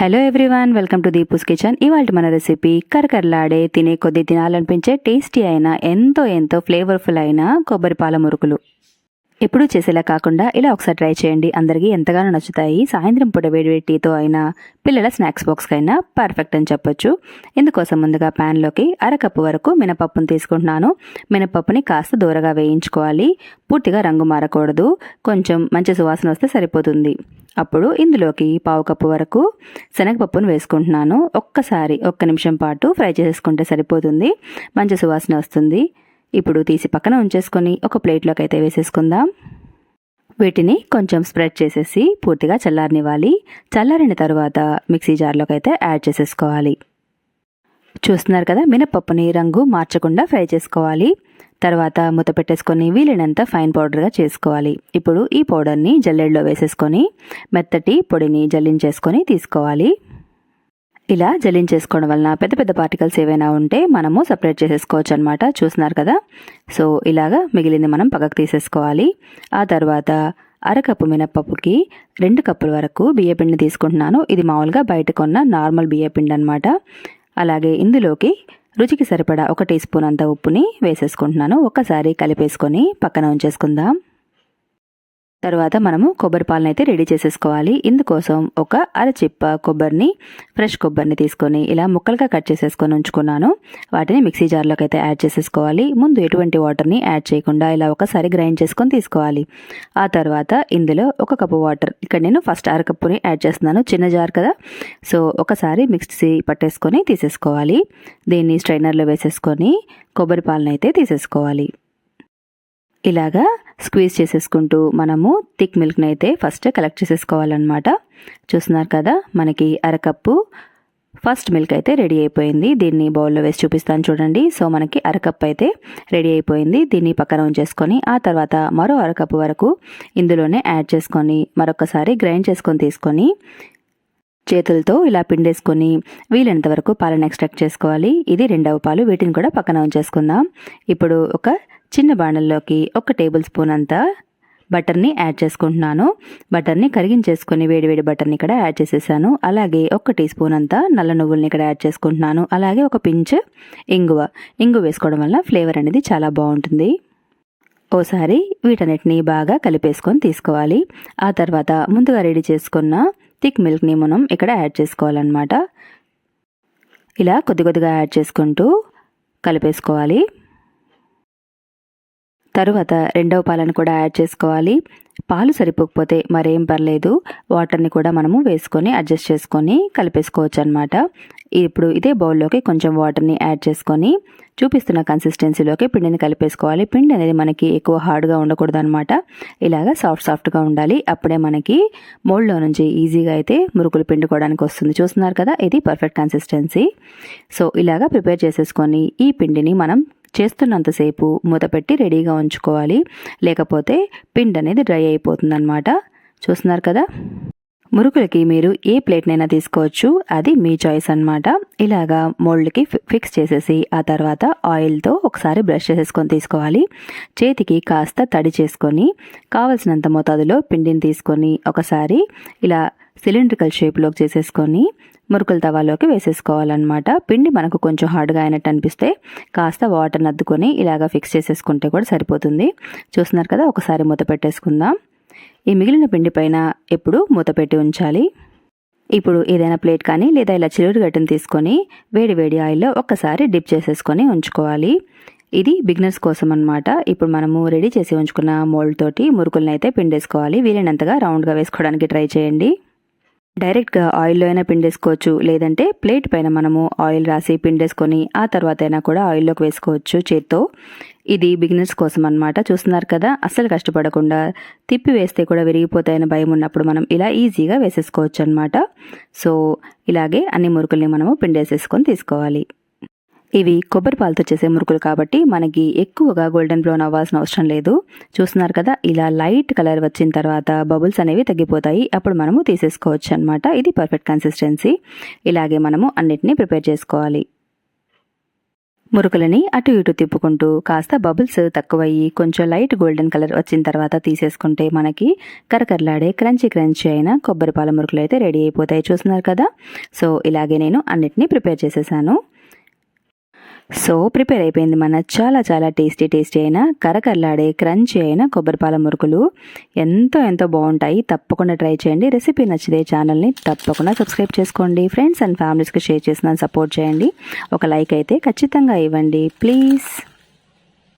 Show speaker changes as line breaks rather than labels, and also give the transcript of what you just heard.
Hello everyone welcome to Deepu's kitchen ఇవాళ మన recipe కరకరలాడే తినే కొద్ది తినాలనిపించే టేస్టీ అయిన ఎంతో ఎంతో ఫ్లేవర్ఫుల్ అయిన కొబ్బరి పాల మురుకులు. ఎప్పుడూ చేసేలా కాకుండా ఇలా ఒకసారి ట్రై చేయండి. అందరికీ ఎంతగానో నచ్చుతాయి. సాయంత్రం పూట వేడివేడి టీతో అయినా పిల్లల స్నాక్స్ బాక్స్కి అయినా పర్ఫెక్ట్ అని చెప్పొచ్చు. ఇందుకోసం ముందుగా ప్యాన్లోకి అరకప్పు వరకు మినపప్పును తీసుకుంటున్నాను. మినపప్పుని కాస్త దూరగా వేయించుకోవాలి. పూర్తిగా రంగు మారకూడదు. కొంచెం మంచి సువాసన వస్తే సరిపోతుంది. అప్పుడు ఇందులోకి పావు కప్పు వరకు శనగపప్పును వేసుకుంటున్నాను. ఒక్కసారి ఒక్క నిమిషం పాటు ఫ్రై చేసుకుంటే సరిపోతుంది. మంచి సువాసన వస్తుంది. ఇప్పుడు తీసి పక్కన ఉంచేసుకొని ఒక ప్లేట్లోకి అయితే వేసేసుకుందాం. వీటిని కొంచెం స్ప్రెడ్ చేసేసి పూర్తిగా చల్లారనివ్వాలి. చల్లారిన తర్వాత మిక్సీ జార్లోకి అయితే యాడ్ చేసేసుకోవాలి. చూస్తున్నారు కదా మినపప్పుని రంగు మార్చకుండా ఫ్రై చేసుకోవాలి. తర్వాత మూత పెట్టేసుకొని వీలైనంత ఫైన్ పౌడర్గా చేసుకోవాలి. ఇప్పుడు ఈ పౌడర్ని జల్లెడలో వేసేసుకొని మెత్తటి పొడిని జల్లించేసుకొని తీసుకోవాలి. ఇలా జల్లించేసుకోవడం వలన పెద్ద పెద్ద పార్టికల్స్ ఏవైనా ఉంటే మనము సపరేట్ చేసేసుకోవచ్చు అనమాట చూస్తున్నారు కదా? సో ఇలాగా మిగిలింది మనం పక్కకు తీసేసుకోవాలి. ఆ తర్వాత అరకప్పు మినప్పప్పుకి రెండు కప్పుల వరకు బియ్యపిండి తీసుకుంటున్నాను. ఇది మామూలుగా బయట కొన్న నార్మల్ బియ్యపిండి అనమాట అలాగే ఇందులోకి రుచికి సరిపడా ఒక టీ స్పూన్ అంత ఉప్పుని వేసేసుకుంటున్నాను. ఒకసారి కలిపేసుకొని పక్కన ఉంచేసుకుందాం. తర్వాత మనము కొబ్బరి పాలను అయితే రెడీ చేసేసుకోవాలి. ఇందుకోసం ఒక అరచిప్ప కొబ్బరిని ఫ్రెష్ కొబ్బరిని తీసుకొని ఇలా ముక్కలుగా కట్ చేసేసుకొని ఉంచుకున్నాను. వాటిని మిక్సీ జార్లోకి అయితే యాడ్ చేసేసుకోవాలి. ముందు ఎటువంటి వాటర్ని యాడ్ చేయకుండా ఇలా ఒకసారి గ్రైండ్ చేసుకొని తీసుకోవాలి. ఆ తర్వాత ఇందులో ఒక కప్పు వాటర్ ఇక్కడ నేను ఫస్ట్ అరకప్పుని యాడ్ చేస్తున్నాను చిన్న జార్ కదా. సో ఒకసారి మిక్సీ పట్టేసుకొని తీసేసుకోవాలి. దీన్ని స్ట్రైనర్లో వేసేసుకొని కొబ్బరి పాలను అయితే తీసేసుకోవాలి. ఇలాగా స్క్వీజ్ చేసేసుకుంటూ మనము థిక్ మిల్క్ని అయితే ఫస్ట్ కలెక్ట్ చేసేసుకోవాలన్నమాట. చూస్తున్నారు కదా మనకి అరకప్పు ఫస్ట్ మిల్క్ అయితే రెడీ అయిపోయింది. దీన్ని బౌల్లో వేసి చూపిస్తాను చూడండి. సో మనకి అరకప్పు అయితే రెడీ అయిపోయింది. దీన్ని పక్కన ఉంచేసుకొని ఆ తర్వాత మరో అరకప్పు వరకు ఇందులోనే యాడ్ చేసుకొని మరొకసారి గ్రైండ్ చేసుకొని తీసుకొని చేతులతో ఇలా పిండేసుకొని వీలైనంత వరకు పాలను ఎక్స్ట్రాక్ట్ చేసుకోవాలి. ఇది రెండవ పాలు. వీటిని కూడా పక్కన ఉంచేసుకుందాం. ఇప్పుడు ఒక చిన్న బాణల్లోకి ఒక టేబుల్ స్పూన్ అంతా బటర్ని యాడ్ చేసుకుంటున్నాను. బటర్ని కరిగించేసుకొని వేడివేడి బటర్ని ఇక్కడ యాడ్ చేసేసాను. అలాగే ఒక టీ స్పూన్ అంతా నల్ల నువ్వుల్ని ఇక్కడ యాడ్ చేసుకుంటున్నాను. అలాగే ఒక పించ్ ఇంగువ. ఇంగు వేసుకోవడం వల్ల ఫ్లేవర్ అనేది చాలా బాగుంటుంది. ఓసారి వీటన్నిటిని బాగా కలిపేసుకొని తీసుకోవాలి. ఆ తర్వాత ముందుగా రెడీ చేసుకున్న థిక్ మిల్క్ని మనం ఇక్కడ యాడ్ చేసుకోవాలన్నమాట. ఇలా కొద్ది కొద్దిగా యాడ్ చేసుకుంటూ కలిపేసుకోవాలి. తరువాత రెండవ పాలను కూడా యాడ్ చేసుకోవాలి. పాలు సరిపోకపోతే మరేం పర్లేదు. వాటర్ని కూడా మనము వేసుకొని అడ్జస్ట్ చేసుకొని కలిపేసుకోవచ్చు అనమాట ఇప్పుడు ఇదే బౌల్లోకి కొంచెం వాటర్ని యాడ్ చేసుకొని చూపిస్తున్న కన్సిస్టెన్సీలోకి పిండిని కలిపేసుకోవాలి. పిండి అనేది మనకి ఎక్కువ హార్డ్గా ఉండకూడదు అనమాట ఇలాగా సాఫ్ట్ సాఫ్ట్గా ఉండాలి. అప్పుడే మనకి మోల్డ్లో నుంచి ఈజీగా అయితే మురుకులు పిండుకోవడానికి వస్తుంది. చూస్తున్నారు కదా ఇది పర్ఫెక్ట్ కన్సిస్టెన్సీ. సో ఇలాగా ప్రిపేర్ చేసేసుకొని ఈ పిండిని మనం చేస్తున్నంతసేపు మూతపెట్టి రెడీగా ఉంచుకోవాలి. లేకపోతే పిండి అనేది డ్రై అయిపోతుంది అనమాట చూస్తున్నారు కదా? మురుకులకి మీరు ఏ ప్లేట్నైనా తీసుకోవచ్చు. అది మీ చాయిస్ అనమాట ఇలాగా మోల్డ్కి ఫిక్స్ చేసేసి ఆ తర్వాత ఆయిల్తో ఒకసారి బ్రష్ చేసేసుకొని తీసుకోవాలి. చేతికి కాస్త తడి చేసుకొని కావలసినంత మోతాదులో పిండిని తీసుకొని ఒకసారి ఇలా సిలిండ్రికల్ షేప్లోకి చేసేసుకొని మురుకుల తవాలోకి వేసేసుకోవాలన్నమాట. పిండి మనకు కొంచెం హార్డ్గా అయినట్టు అనిపిస్తే కాస్త వాటర్ నద్దుకొని ఇలాగ ఫిక్స్ చేసేసుకుంటే కూడా సరిపోతుంది. చూస్తున్నారు కదా ఒకసారి మూత పెట్టేసుకుందాం. ఈ మిగిలిన పిండి పైన ఎప్పుడు మూత పెట్టి ఉంచాలి. ఇప్పుడు ఏదైనా ప్లేట్ కానీ లేదా ఇలా చిలుడు గట్టను తీసుకొని వేడి వేడి ఆయిల్లో ఒక్కసారి డిప్ చేసేసుకొని ఉంచుకోవాలి. ఇది బిగినర్స్ కోసం అనమాట ఇప్పుడు మనము రెడీ చేసి ఉంచుకున్న మోల్డ్ తోటి మురుకులను అయితే పిండేసుకోవాలి. వీలైనంతగా రౌండ్గా వేసుకోవడానికి ట్రై చేయండి. డైరెక్ట్గా ఆయిల్లో అయినా పిండేసుకోవచ్చు. లేదంటే ప్లేట్ పైన మనము ఆయిల్ రాసి పిండేసుకొని ఆ తర్వాత అయినా కూడా ఆయిల్లోకి వేసుకోవచ్చు చేత్తో. ఇది బిగినర్స్ కోసం అనమాట చూస్తున్నారు కదా అస్సలు కష్టపడకుండా తిప్పి వేస్తే కూడా విరిగిపోతాయని భయం ఉన్నప్పుడు మనం ఇలా ఈజీగా వేసేసుకోవచ్చు అనమాట సో ఇలాగే అన్ని మురుకుల్ని మనము పిండేసేసుకొని తీసుకోవాలి. ఇవి కొబ్బరి పాలతో చేసే మురుకులు కాబట్టి మనకి ఎక్కువగా గోల్డెన్ బ్రౌన్ అవ్వాల్సిన అవసరం లేదు. చూస్తున్నారు కదా ఇలా లైట్ కలర్ వచ్చిన తర్వాత బబుల్స్ అనేవి తగ్గిపోతాయి. అప్పుడు మనము తీసేసుకోవచ్చు అనమాట ఇది పర్ఫెక్ట్ కన్సిస్టెన్సీ ఇలాగే మనము అన్నిటినీ ప్రిపేర్ చేసుకోవాలి. మురుకులని అటు ఇటు తిప్పుకుంటూ కాస్త బబుల్స్ తక్కువయ్యి కొంచెం లైట్ గోల్డెన్ కలర్ వచ్చిన తర్వాత తీసేసుకుంటే మనకి కరకరలాడే క్రంచీ క్రంచీ అయిన కొబ్బరి పాల మురుకులు అయితే రెడీ అయిపోతాయి. చూస్తున్నారు కదా? సో ఇలాగే నేను అన్నిటినీ ప్రిపేర్ చేసేసాను. సో ప్రిపేర్ అయిపోయింది మన చాలా చాలా టేస్టీ టేస్టీ అయిన కరకరలాడే క్రంచీ అయిన కొబ్బరిపాల మురుకులు. ఎంతో ఎంతో బాగుంటాయి. తప్పకుండా ట్రై చేయండి. రెసిపీ నచ్చితే ఛానల్ని తప్పకుండా సబ్స్క్రైబ్ చేసుకోండి. ఫ్రెండ్స్ అండ్ ఫ్యామిలీస్కి షేర్ చేసిన సపోర్ట్ చేయండి. ఒక లైక్ అయితే ఖచ్చితంగా ఇవ్వండి. ప్లీజ్.